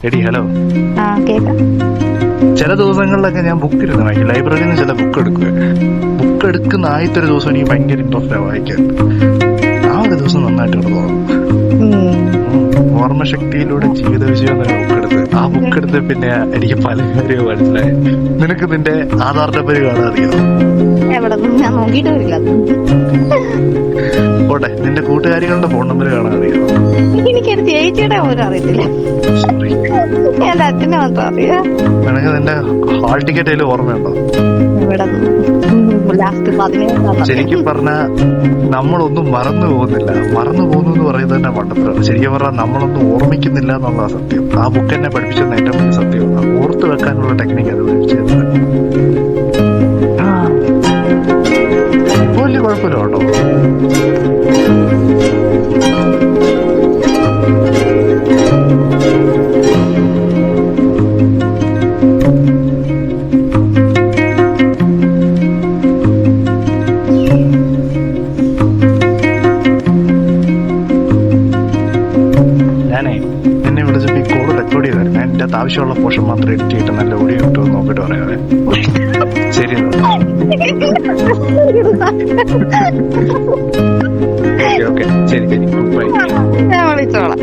എടി ഹലോ ചില ദിവസങ്ങളിലൊക്കെ ഞാൻ ബുക്ക് ഇരുന്ന് വായിക്കും. ലൈബ്രറിയിൽ നിന്ന് ചില ബുക്ക് എടുക്കുക ബുക്ക് എടുക്കുന്ന ആദ്യത്തെ ഒരു ദിവസം എനിക്ക് ഭയങ്കര ഇൻട്രസ്റ്റ് ആണ് വായിക്കാൻ. ആ ഒരു ദിവസം നന്നായിട്ട് ഉം. ഓർമ്മശക്തിയിലൂടെ ജീവിത വിജയം എന്നൊരു ബുക്ക് എടുത്ത്. ആ ബുക്ക് എടുത്ത് പിന്നെ എനിക്ക് പല കാര്യവും മനസ്സിലായി. നിനക്ക് നിന്റെ ആധാർ നമ്പർ കാണാൻ അറിയാം ഞാൻ നോക്കിയിട്ട് വരില്ല പോട്ടെ നിന്റെ കൂട്ടുകാരികളുടെ ഫോൺ നമ്പർ കാണാൻ അറിയാം? എനിക്ക് എന്റെ ചേച്ചിയുടെ പോലും അറിയത്തില്ല. സോറി എന്റെ അച്ഛനെ മാത്രം അറിയാം? നിനക്ക് നിന്റെ ഹാൾ ടിക്കറ്റ് ഓർമ്മയുണ്ടോ? ഇവിടെ ലാസ്റ്റ് ശരിക്കും പറഞ്ഞ നമ്മളൊന്നും മറന്നു പോകുന്നില്ല. മറന്നു പോകുന്നു എന്ന് പറയുന്നത് തന്നെ മണ്ടത്തരാണ് ശരിക്കും പറഞ്ഞാൽ നമ്മളൊന്നും ഓർമ്മിക്കുന്നില്ല എന്നുള്ള സത്യം. ആ ബുക്ക് എന്നെ പഠിപ്പിച്ചെന്ന് ഏറ്റവും വലിയ സത്യം ഓർത്തു വെക്കാനുള്ള ടെക്നിക്ക് അത്. ഇപ്പൊ വലിയ കുഴപ്പമില്ല കേട്ടോ. വിളിച്ചപ്പോ ഈ കോഡ് റെക്കോർഡ് ചെയ്തായിരുന്നു ഞാൻ എന്റെ അകത്ത് ആവശ്യമുള്ള പോർഷൻ മാത്രം എഡിറ്റ് ചെയ്തിട്ട് നല്ല ഓഡിയോ കിട്ടുമോ നോക്കിട്ട് പറയാം ശരി ഓക്കെ ശരി ശരി. ബൈ ഞാൻ വിളിച്ചോളാം.